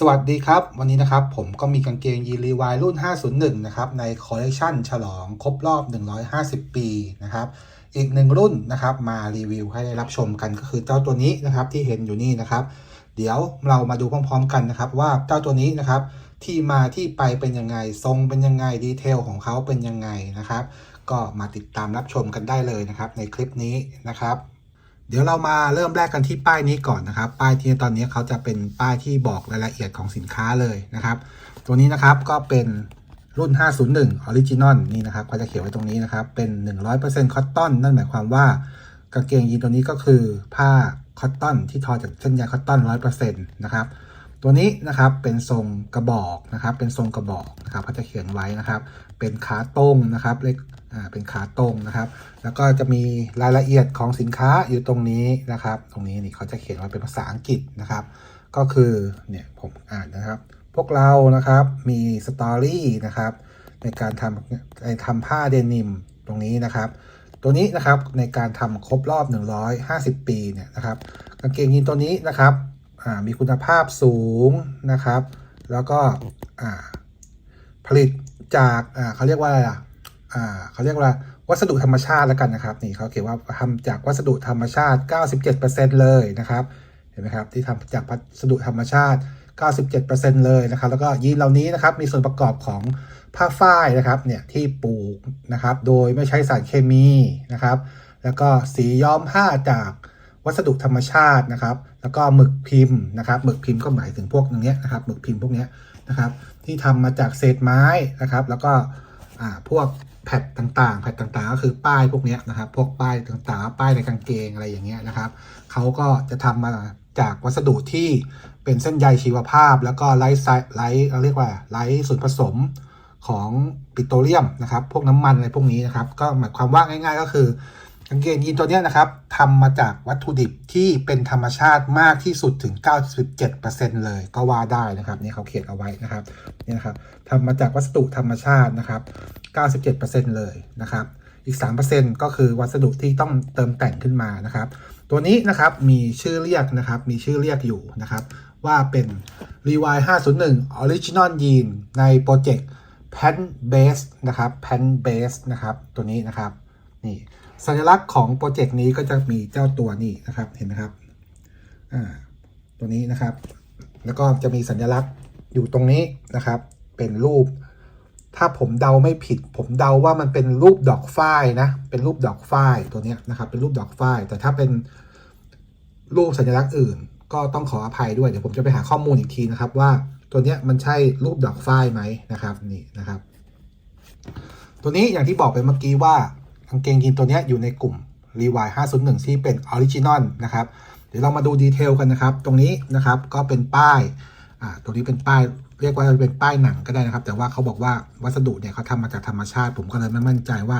สวัสดีครับ วันนี้นะครับผมก็มีกางเกงยีนรีวายรุ่น 501 นะครับ ในคอลเลคชันฉลองครบรอบ 150 ปีนะครับ อีกหนึ่งรุ่นนะครับ มารีวิวให้ได้รับชมกันก็คือเจ้าตัวนี้นะครับที่เห็นอยู่นี่นะครับ เดี๋ยวเรามาดูพร้อมๆกันนะครับ ว่าเจ้าตัวนี้นะครับ ที่มาที่ไปเป็นยังไง ทรงเป็นยังไงดีเทลของเขาเป็นยังไงนะครับ ก็มาติดตามรับชมกันได้เลยนะครับ ในคลิปนี้นะครับ เดี๋ยวเรามาเริ่มแรกกันที่ป้ายนี้ก่อนนะครับ ป้ายที่ตอนนี้เขาจะเป็นป้ายที่บอกรายละเอียดของสินค้าเลยนะครับ ตัวนี้นะครับก็เป็นรุ่น 501 Original นี่นะครับเขาจะเขียนไว้ตรงนี้นะครับ เป็น 100%คอตตอนนั่นหมายความว่ากางเกงยีนตัวนี้ก็คือผ้าคอตตอนที่ทอจากเส้นใยคอตตอน 100%นะครับ ตัวนี้นะครับเป็นทรงกระบอกนะครับ เป็นทรงกระบอกนะครับเขาจะเขียนไว้นะครับ เป็นขาตรงนะครับเล็กอ่าเป็นขาตรงนะครับ แล้วก็จะมีรายละเอียดของสินค้าอยู่ตรงนี้นะครับ ตรงนี้นี่เขาจะเขียนไว้เป็นภาษาอังกฤษนะครับ ก็คือเนี่ยผมอ่านนะครับ พวกเรานะครับมีสตอรี่นะครับในการทำในทำผ้าเดนิมตรงนี้นะครับตัวนี้นะครับในการทำครบรอบ 150 ปีเนี่ยนะครับกางเกงยีนตัวนี้นะครับ มีคุณภาพสูงนะครับ แล้วก็ผลิตจากเขาเรียกว่าอะไรอะเขาเรียกว่าวัสดุธรรมชาติแล้วกันนะครับนี่เขาเขียนว่าทำจากวัสดุธรรมชาติ 97%เลยนะครับเห็นไหมครับที่ทำจากวัสดุธรรมชาติ 97%เลยนะครับ แล้วก็ยีนเหล่านี้นะครับมีส่วนประกอบของผ้าฝ้ายนะครับเนี่ยที่ปลูกนะครับ โดยไม่ใช้สารเคมีนะครับ แล้วก็สีย้อมผ้าจาก วัสดุธรรมชาตินะครับ แล้วก็หมึกพิมพ์นะครับหมึกพิมพ์ก็หมายถึงพวกอย่างเงี้ยนะครับหมึกพิมพ์พวกนี้นะครับ ที่ทำมาจากเศษไม้นะครับ แล้วก็อ่าพวกแผ่นต่างๆแผ่นต่างๆ ก็คือป้ายพวกนี้นะครับ พวกป้ายต่างๆ ป้ายในกางเกงอะไรอย่างเงี้ยนะครับเขาก็จะทำมาจากวัสดุที่เป็นเส้นใยชีวภาพ แล้วก็ไร้ไซไร้เราเรียกว่าไร้ส่วนผสมของปิโตรเลียมนะครับ พวกน้ำมันอะไรพวกนี้นะครับ ก็หมายความว่าง่าย ๆ ก็คือ กางเกงยีนตัวนี้นะครับทำมาจากวัตถุดิบที่เป็นธรรมชาติมากที่สุดถึง 97%เลยก็ว่าได้นะครับนี่เขาเขียนเอาไว้นะครับนี่นะครับทำมาจากวัสดุธรรมชาตินะครับ 97%เลยนะครับ อีก 3%ก็คือวัสดุที่ต้องเติมแต่งขึ้นมานะครับ ตัวนี้นะครับมีชื่อเรียกนะครับ มีชื่อเรียกอยู่นะครับ ว่าเป็น r e w i 501 Original Jean ในโปรเจกต์ Pan Base นะครับ Pan Base นะครับตัวนี้นะครับนี่ สัญลักษณ์ของโปรเจกต์นี้ก็จะมีเจ้าตัวนี้นะครับเห็นไหมครับตัวนี้นะครับ แล้วก็จะมีสัญลักษณ์อยู่ตรงนี้นะครับ เป็นรูป ถ้าผมเดาไม่ผิด ผมเดาว่ามันเป็นรูปดอกฝ้ายนะ เป็นรูปดอกฝ้ายตัวนี้นะครับ เป็นรูปดอกฝ้าย แต่ถ้าเป็นรูปสัญลักษณ์อื่น ก็ต้องขออภัยด้วย เดี๋ยวผมจะไปหาข้อมูลอีกทีนะครับ ว่าตัวนี้มันใช่รูปดอกฝ้ายไหมนะครับ นี่นะครับ ตัวนี้อย่างที่บอกไปเมื่อกี้ว่า กางเกงยีนตัวนี้อยู่ในกลุ่ม Levi 501 ที่เป็นออริจินอลนะครับ เดี๋ยวเรามาดูดีเทลกันนะครับ ตรงนี้นะครับก็เป็นป้ายอ่าตัวนี้เป็นป้ายเรียกว่าเป็นป้ายหนังก็ได้นะครับ แต่ว่าเขาบอกว่าวัสดุเนี่ยเขาทำมาจากธรรมชาติ ผมก็เลยไม่มั่นใจว่า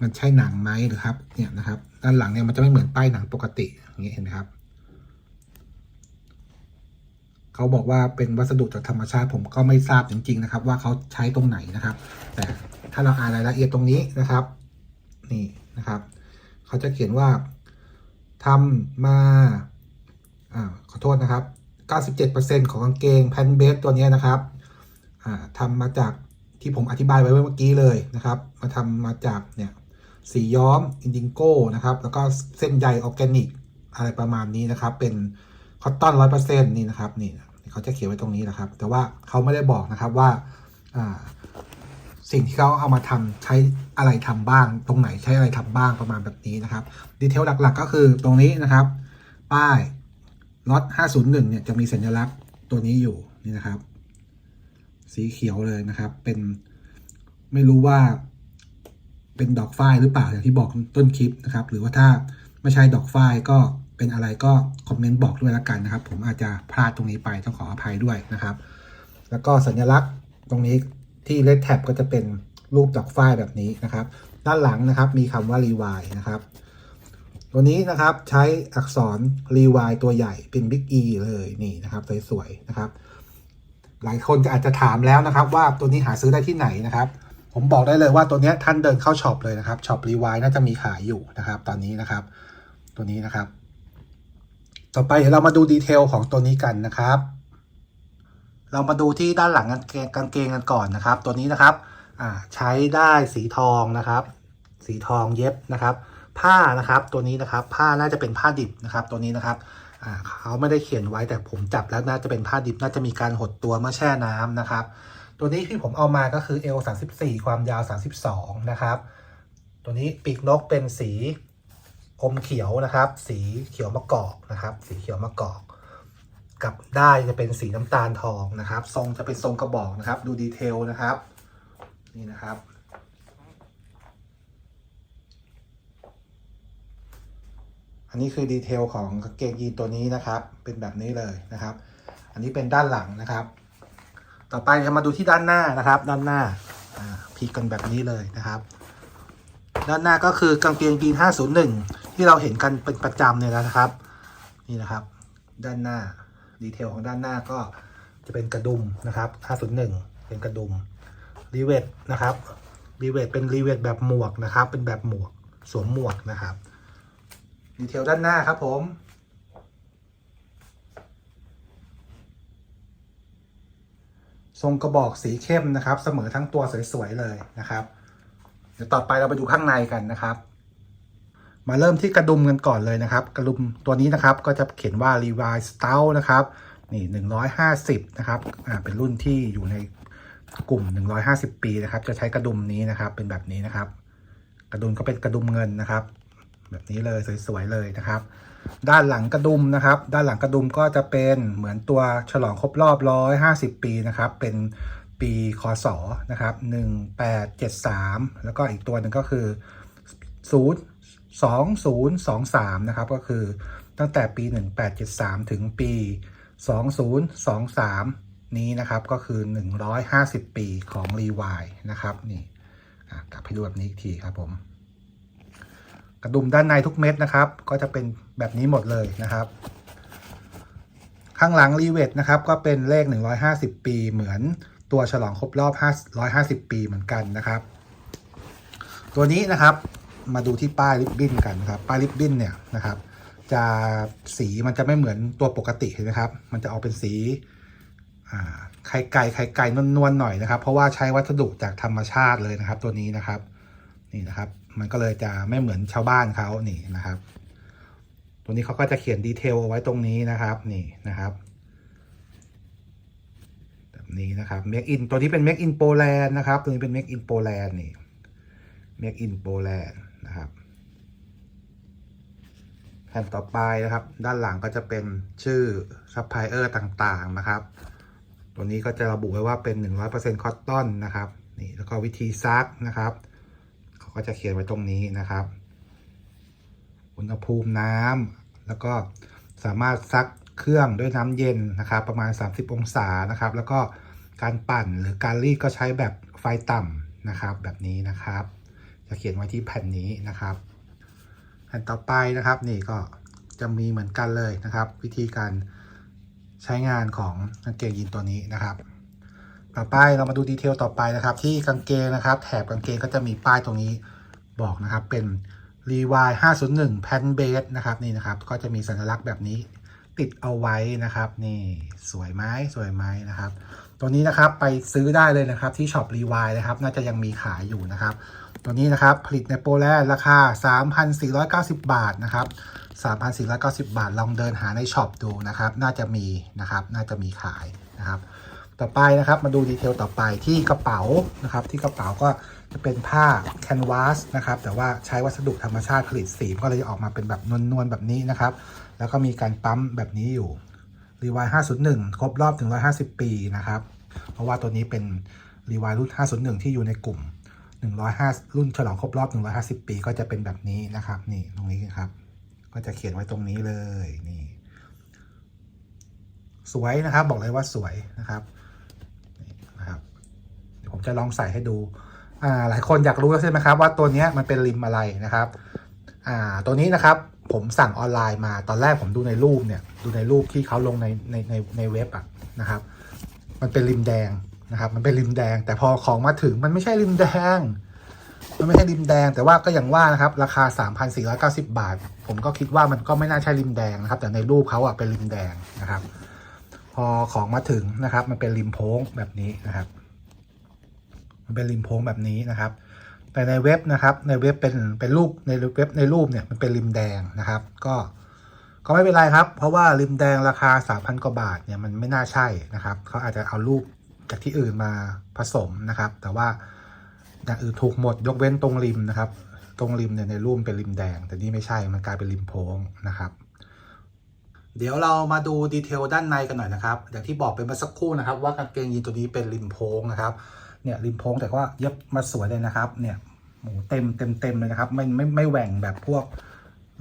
มันใช่หนังไหมหรือครับเนี่ยนะครับ ด้านหลังเนี่ยมันจะไม่เหมือนป้ายหนังปกติอย่างนี้เห็นไหมครับเขาบอกว่าเป็นวัสดุจากธรรมชาติ ผมก็ไม่ทราบจริง ๆ นะครับ ว่าเขาใช้ตรงไหนนะครับ แต่ถ้าเราอ่านรายละเอียดตรงนี้นะครับ นี่นะครับ เขาจะเขียนว่าทำมาอ่าขอโทษนะครับ 97%ของกางเกงแพนเบสตัวนี้นะครับอ่าทำมาจากที่ผมอธิบายไว้เมื่อกี้เลยนะครับ มาทำมาจากเนี่ยสีย้อมอินดิงโก้นะครับ แล้วก็เส้นใยออร์แกนิก อะไรประมาณนี้นะครับ เป็นคอตตอนร้อยเปอร์เซ็นต์นี่นะครับนี่เขาจะเขียนไว้ตรงนี้นะครับ แต่ว่าเขาไม่ได้บอกนะครับว่าอ่า สิ่งที่เขาเอามาทำใช้อะไรทำบ้าง ตรงไหนใช้อะไรทำบ้างประมาณแบบนี้นะครับดีเทลหลักๆ ก็คือตรงนี้นะครับ ป้ายน็อต501 เนี่ยจะมีสัญลักษณ์ตัวนี้อยู่นี่นะครับ สีเขียวเลยนะครับ เป็นไม่รู้ว่าเป็นดอกฝ้ายหรือเปล่าอย่างที่บอกต้นคลิปนะครับ หรือว่าถ้าไม่ใช่ดอกฝ้ายก็เป็นอะไรก็คอมเมนต์บอกด้วยละกันนะครับ ผมอาจจะพลาดตรงนี้ไปต้องขออภัยด้วยนะครับ แล้วก็สัญลักษณ์ตรงนี้ ที่เลดแท็บก็จะเป็นรูปดอกฝ้ายแบบนี้นะครับ ด้านหลังนะครับมีคำว่า rewind นะครับ ตัวนี้นะครับใช้อักษร rewind ตัวใหญ่เป็น big E เลยนี่นะครับสวยๆนะครับ หลายคนอาจจะถามแล้วนะครับ ว่าตัวนี้หาซื้อได้ที่ไหนนะครับ ผมบอกได้เลยว่าตัวเนี้ยท่านเดินเข้าช็อปเลยนะครับช็อป rewind น่าจะมีขายอยู่นะครับ ตอนนี้นะครับ ตัวนี้นะครับ ต่อไปเดี๋ยวเรามาดูดีเทลของตัวนี้กันนะครับ เรามาดูที่ด้านหลังกางเกงกางเกงกันก่อนนะครับ ตัวนี้นะครับใช้ได้สีทองนะครับ สีทองเย็บนะครับ ผ้านะครับตัวนี้นะครับ ผ้าน่าจะเป็นผ้าดิบนะครับ ตัวนี้นะครับเขาไม่ได้เขียนไว้แต่ผมจับแล้วน่าจะเป็นผ้าดิบน่าจะมีการหดตัวเมื่อแช่น้ำนะครับ ตัวนี้ที่ผมเอามาก็คือ L 34 ความยาว 32 นะครับ ตัวนี้ปีกนกเป็นสีอมเขียวนะครับ สีเขียวมะกอกนะครับ สีเขียวมะกอก กับได้จะเป็นสีน้ำตาลทองนะครับ ทรงจะเป็นทรงกระบอกนะครับ ดูดีเทลนะครับ นี่นะครับ อันนี้คือดีเทลของกางเกงยีนตัวนี้นะครับ เป็นแบบนี้เลยนะครับ อันนี้เป็นด้านหลังนะครับ ต่อไปเรามาดูที่ด้านหน้านะครับ ด้านหน้าอ่าพลิกกันแบบนี้เลยนะครับ ด้านหน้าก็คือกางเกงยีน501 ที่เราเห็นกันเป็นประจำเนี่ยนะครับ นี่นะครับ ด้านหน้า ดีเทลของด้านหน้าก็จะเป็นกระดุมนะครับ 501 เป็นกระดุมรีเวทนะครับรีเวทเป็นรีเวทแบบหมวกนะครับ เป็นแบบหมวกสวมหมวกนะครับดีเทลด้านหน้าครับผมทรงกระบอกสีเข้มนะครับ เสมอทั้งตัวสวยๆเลยนะครับ เดี๋ยวต่อไปเราไปดูข้างในกันนะครับ มาเริ่มที่กระดุมกันก่อนเลยนะครับ กระดุมตัวนี้นะครับก็จะเขียนว่า Levi Stout นะครับนี่150นะครับอ่าเป็นรุ่นที่อยู่ในกลุ่ม 150 ปีนะครับ จะใช้กระดุมนี้นะครับ เป็นแบบนี้นะครับ กระดุมก็เป็นกระดุมเงินนะครับ แบบนี้เลยสวยๆเลยนะครับ ด้านหลังกระดุมนะครับ ด้านหลังกระดุมก็จะเป็นเหมือนตัวฉลองครบรอบ 150 ปีนะครับ เป็นปีคศนะครับ1873 แล้วก็อีกตัวหนึ่งก็คือ0 2023 นะครับ ก็คือตั้งแต่ปี 1873 ถึงปี 2023 นี้นะครับ ก็คือ 150 ปีของรีวายนะครับนี่กลับให้ดูแบบนี้อีกทีครับผม กระดุมด้านในทุกเม็ดนะครับ ก็จะเป็นแบบนี้หมดเลยนะครับ ข้างหลังรีเวทนะครับ ก็เป็นเลข 150 ปีเหมือนตัวฉลองครบรอบ 150 ปีเหมือนกันนะครับ ตัวนี้นะครับ มาดูที่ป้ายริบบิ้นกันนะครับป้ายริบบิ้นเนี่ยนะครับ จะสีมันจะไม่เหมือนตัวปกติเห็นไหมครับ มันจะออกเป็นสีไข่ไก่ไข่ไก่นวลๆหน่อยนะครับ เพราะว่าใช้วัสดุจากธรรมชาติเลยนะครับ ตัวนี้นะครับ นี่นะครับ มันก็เลยจะไม่เหมือนชาวบ้านเขานี่นะครับ ตัวนี้เขาก็จะเขียนดีเทลเอาไว้ตรงนี้นะครับ นี่นะครับแบบนี้นะครับ Make in ตัวนี้เป็น Make in Poland นะครับ ตัวนี้เป็น Make in Poland นี่ Make in Poland นะครับ แผ่นต่อไปนะครับ ด้านหลังก็จะเป็นชื่อซัพพลายเออร์ต่างๆนะครับ ตัวนี้ก็จะระบุไว้ว่าเป็น 100%คอตตอนนะครับนี่แล้วก็วิธีซักนะครับเขาก็จะเขียนไว้ตรงนี้นะครับ อุณหภูมิน้ำแล้วก็สามารถซักเครื่องด้วยน้ำเย็นนะครับ ประมาณ 30 องศานะครับ แล้วก็การปั่นหรือการรีดก็ใช้แบบไฟต่ำนะครับ แบบนี้นะครับ จะเขียนไว้ที่แผ่นนี้นะครับแผ่นต่อไปนะครับนี่ก็จะมีเหมือนกันเลยนะครับ วิธีการใช้งานของกางเกงยีนตัวนี้นะครับ ต่อไปเรามาดูดีเทลต่อไปนะครับ ที่กางเกงนะครับ แถบกางเกงก็จะมีป้ายตรงนี้บอกนะครับเป็น Levi 501 Pan Base นะครับนี่นะครับ ก็จะมีสัญลักษณ์แบบนี้ติดเอาไว้นะครับ นี่สวยไหมสวยไหมนะครับ ตัวนี้นะครับไปซื้อได้เลยนะครับที่ช็อป Levi นะครับ น่าจะยังมีขายอยู่นะครับ ตัวนี้นะครับผลิตในโปแลนด์ราคา 3,490 บาทนะครับ 3,490 บาท ลองเดินหาในช็อปดูนะครับ น่าจะมีนะครับ น่าจะมีขายนะครับ ต่อไปนะครับมาดูดีเทลต่อไปที่กระเป๋านะครับ ที่กระเป๋าก็จะเป็นผ้าแคนวาสนะครับ แต่ว่าใช้วัสดุธรรมชาติผลิตสีก็เลยจะออกมาเป็นแบบนวลๆแบบนี้นะครับ แล้วก็มีการปั๊มแบบนี้อยู่รีวาย501 ครบรอบถึง150 ปีนะครับ เพราะว่าตัวนี้เป็นรีวายรุ่น501 ที่อยู่ในกลุ่ม 105 รุ่นฉลองครบรอบ 150 ปีก็จะเป็นแบบนี้นะครับ นี่ตรงนี้นะครับ ก็จะเขียนไว้ตรงนี้เลยนี่ สวยนะครับบอกเลยว่าสวยนะครับนะครับ เดี๋ยวผมจะลองใส่ให้ดูอ่าหลายคนอยากรู้แล้วใช่ไหมครับ ว่าตัวนี้มันเป็นริมอะไรนะครับอ่าตัวนี้นะครับผมสั่งออนไลน์มาตอนแรกผมดูในรูปเนี่ย ดูในรูปที่เขาลงในในในในเว็บอะนะครับ มันเป็นริมแดง นะครับ มันเป็นริมแดง แต่พอของมาถึงมันไม่ใช่ริมแดง มันไม่ใช่ริมแดง แต่ว่าก็อย่างว่านะครับ ราคา 3,490 บาท ผมก็คิดว่ามันก็ไม่น่าใช่ริมแดงนะครับ แต่ในรูปเขาอะเป็นริมแดงนะครับ พอของมาถึงนะครับ มันเป็นริมโพ้งแบบนี้นะครับ มันเป็นริมโพ้งแบบนี้นะครับ แต่ในเว็บนะครับ ในเว็บเป็นเป็นรูปในเว็บในรูปเนี่ยมันเป็นริมแดงนะครับ ก็ก็ไม่เป็นไรครับ เพราะว่าริมแดงราคา 3,000 กว่าบาทเนี่ยมันไม่น่าใช่นะครับ เขาอาจจะเอารูป จากที่อื่นมาผสมนะครับ แต่ว่าอย่างอื่นถูกหมดยกเว้นตรงริมนะครับ ตรงริมเนี่ยในรูปเป็นริมแดง แต่นี่ไม่ใช่มันกลายเป็นริมโพ้งนะครับ เดี๋ยวเรามาดูดีเทลด้านในกันหน่อยนะครับอย่างที่บอกไปเมื่อสักครู่นะครับ ว่ากางเกงยีนตัวนี้เป็นริมโพ้งนะครับเนี่ยริมโพ้งแต่ว่าเย็บมาสวยเลยนะครับ เนี่ยโหเต็มเต็มเต็มเลยนะครับ ไม่ไม่ไม่แหว่งแบบพวก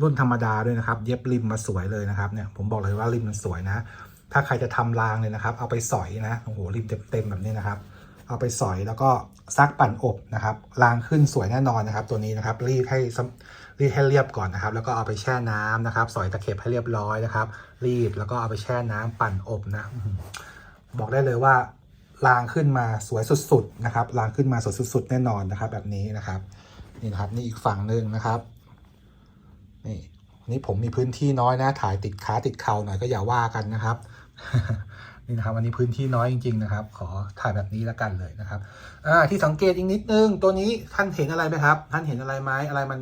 รุ่นธรรมดาด้วยนะครับ เย็บริมมาสวยเลยนะครับเนี่ยผมบอกเลยว่าริมมันสวยนะ ถ้าใครจะทำรางเลยนะครับ เอาไปสอยนะโอ้โหริมเต็มเต็มแบบนี้นะครับ เอาไปสอยแล้วก็ซักปั่นอบนะครับรางขึ้นสวยแน่นอนนะครับ ตัวนี้นะครับรีดให้รีดให้เรียบก่อนนะครับ แล้วก็เอาไปแช่น้ำนะครับ สอยตะเข็บให้เรียบร้อยนะครับ รีดแล้วก็เอาไปแช่น้ำปั่นอบนะบอกได้เลยว่ารางขึ้นมาสวยสุดๆนะครับรางขึ้นมาสวยสุดๆแน่นอนนะครับ แบบนี้นะครับ นี่นะครับนี่อีกฝั่งหนึ่งนะครับ นี่วันนี้ผมมีพื้นที่น้อยนะถ่ายติดขาติดเข่าหน่อยก็อย่าว่ากันนะครับ นี่นะครับวันนี้พื้นที่น้อยจริงๆนะครับ ขอถ่ายแบบนี้แล้วกันเลยนะครับอ่าที่สังเกตอีกนิดนึง ตัวนี้ท่านเห็นอะไรไหมครับ ท่านเห็นอะไรไหมอะไรมัน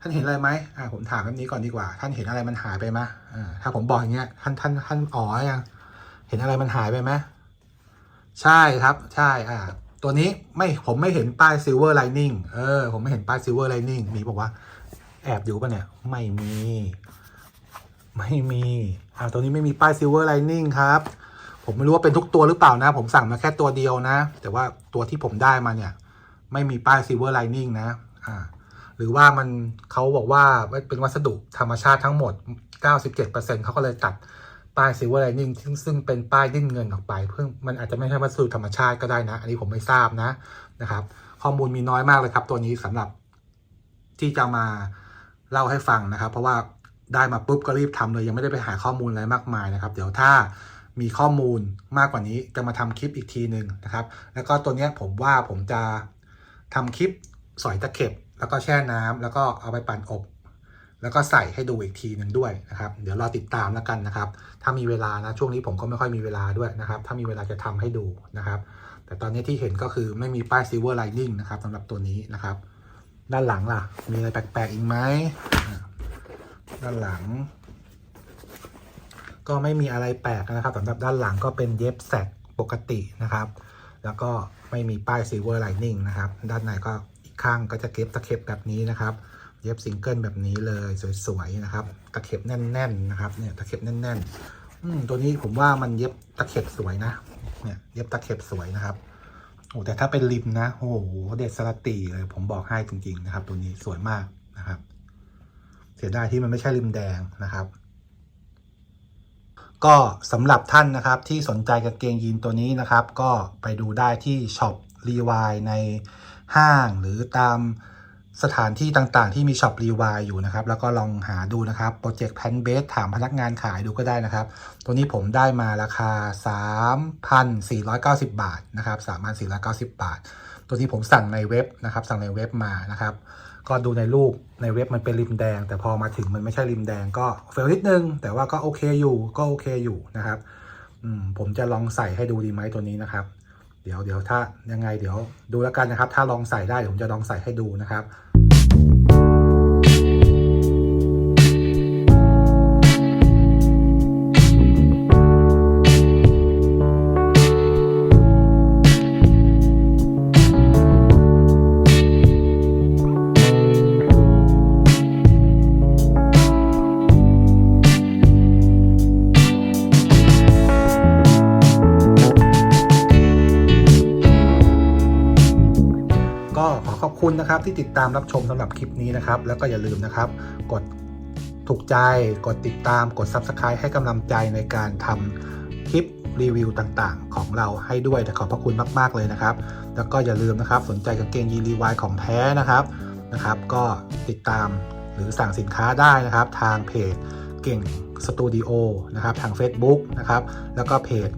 ท่านเห็นอะไรไหมอ่าผมถามแบบนี้ก่อนดีกว่า ท่านเห็นอะไรมันหายไปไหมอ่าถ้าผมบอกอย่างเงี้ยท่านท่านท่านอ๋อยังเห็นอะไรมันหายไปไหมใช่ครับ ใช่อ่าตัวนี้ไม่ผมไม่เห็นป้าย Silver Lining เออผมไม่เห็นป้าย Silver Lining มีบอกว่าแอบอยู่ปะเนี่ย ไม่มี ไม่มีอ่าตัวนี้ไม่มีป้าย Silver Lining ครับ ผมไม่รู้ว่าเป็นทุกตัวหรือเปล่านะ ผมสั่งมาแค่ตัวเดียวนะ แต่ว่าตัวที่ผมได้มาเนี่ย ไม่มีป้าย Silver Lining นะอ่าหรือว่ามันเขาบอกว่าเป็นวัสดุธรรมชาติทั้งหมด 97%เขาก็เลยตัดป้าย Silver Lining ซึ่งซึ่งเป็นป้ายดิ้นเงินออกไป เพื่อมันอาจจะไม่ใช่วัสดุธรรมชาติก็ได้นะ อันนี้ผมไม่ทราบนะนะครับ ข้อมูลมีน้อยมากเลยครับ ตัวนี้สำหรับที่จะมาเล่าให้ฟังนะครับ เพราะว่า ได้มาปุ๊บก็รีบทำเลยยังไม่ได้ไปหาข้อมูลอะไรมากมายนะครับ เดี๋ยวถ้ามีข้อมูลมากกว่านี้จะมาทำคลิปอีกทีหนึ่งนะครับ แล้วก็ตัวนี้ผมว่าผมจะทำคลิปสอยตะเข็บ แล้วก็แช่น้ำแล้วก็เอาไปปั่นอบ แล้วก็ใส่ให้ดูอีกทีหนึ่งด้วยนะครับ เดี๋ยวรอติดตามแล้วกันนะครับ ถ้ามีเวลานะช่วงนี้ผมก็ไม่ค่อยมีเวลาด้วยนะครับ ถ้ามีเวลาจะทำให้ดูนะครับ แต่ตอนนี้ที่เห็นก็คือไม่มีป้าย Silver Lining นะครับสำหรับตัวนี้นะครับ ด้านหลังล่ะ มีอะไรแปลกๆอีกไหม ด้านหลัง ก็ไม่มีอะไรแปลกนะครับสำหรับด้านหลังก็เป็นเย็บแสกปกตินะครับ แล้วก็ไม่มีป้าย Silver Lining นะครับ ด้านในก็อีกข้างก็จะเก็บตะเข็บแบบนี้นะครับ เย็บซิงเกิลแบบนี้เลยสวยๆนะครับ ตะเข็บแน่นๆนะครับ เนี่ยตะเข็บแน่นๆอืมตัวนี้ผมว่ามันเย็บตะเข็บสวยนะ เนี่ยเย็บตะเข็บสวยนะครับโอ้แต่ถ้าเป็นริมนะ โอ้โห เด็ดสลัตีเลย ผมบอกให้จริง ๆ นะครับ ตัวนี้สวยมากนะครับ เสียดายที่มันไม่ใช่ริมแดงนะครับ ก็สำหรับท่านนะครับที่สนใจกางเกงยีนตัวนี้นะครับ ก็ไปดูได้ที่ช็อปรีวายในห้างหรือตามสถานที่ต่างๆ ที่มีช็อปรีวายอยู่นะครับ แล้วก็ลองหาดูนะครับโปรเจกต์แพนเบสถามพนักงานขายดูก็ได้นะครับ ตัวนี้ผมได้มาราคา 3,490 บาทนะครับ3,490 บาท ตัวนี้ผมสั่งในเว็บนะครับ สั่งในเว็บมานะครับ ก็ดูในรูปในเว็บมันเป็นริมแดง แต่พอมาถึงมันไม่ใช่ริมแดงก็เฟลนิดนึง แต่ว่าก็โอเคอยู่ก็โอเคอยู่นะครับผมจะลองใส่ให้ดูดีไหมตัวนี้นะครับ เดี๋ยวเดี๋ยวถ้ายังไงเดี๋ยวดูแล้วกันนะครับ ถ้าลองใส่ได้ผมจะลองใส่ให้ดูนะครับ ที่ติดตามรับชมสำหรับคลิปนี้นะครับ แล้วก็อย่าลืมนะครับ กดถูกใจ กดติดตาม กด Subscribe ให้กำลังใจในการทำคลิปรีวิวต่างๆ ของเราให้ด้วยแต่ขอบพระคุณมากๆเลยนะครับ แล้วก็อย่าลืมนะครับ สนใจกางเกงยีนรีวายของแท้นะครับนะครับ ก็ติดตามหรือสั่งสินค้าได้นะครับ ทางเพจเก่งสตูดิโอนะครับทาง Facebook นะครับ แล้วก็เพจ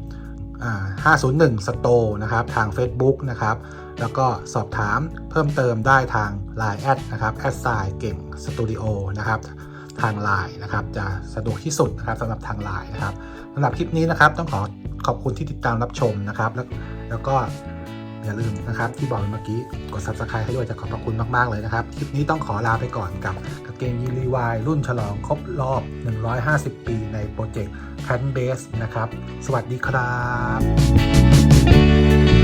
อ่า501 Store นะครับ ทาง Facebook นะครับ แล้วก็สอบถามเพิ่มเติมได้ทาง Line แอดนะครับแอดไซเก่งสตูดิโอนะครับทางไลน์นะครับจะสะดวกที่สุดนะครับสำหรับทางไลน์นะครับสำหรับคลิปนี้นะครับต้องขอขอบคุณที่ติดตามรับชมนะครับแล้วแล้วก็อย่าลืมนะครับที่บอกเมื่อกี้กด subscribe ให้ด้วยจะขอบพระคุณมาก ๆ เลยนะครับ คลิปนี้ต้องขอลาไปก่อนกับกางเกงยีรีวายรุ่นฉลองครบรอบ 150 ปีในโปรเจกต์ p l a n Base นะครับ สวัสดีครับ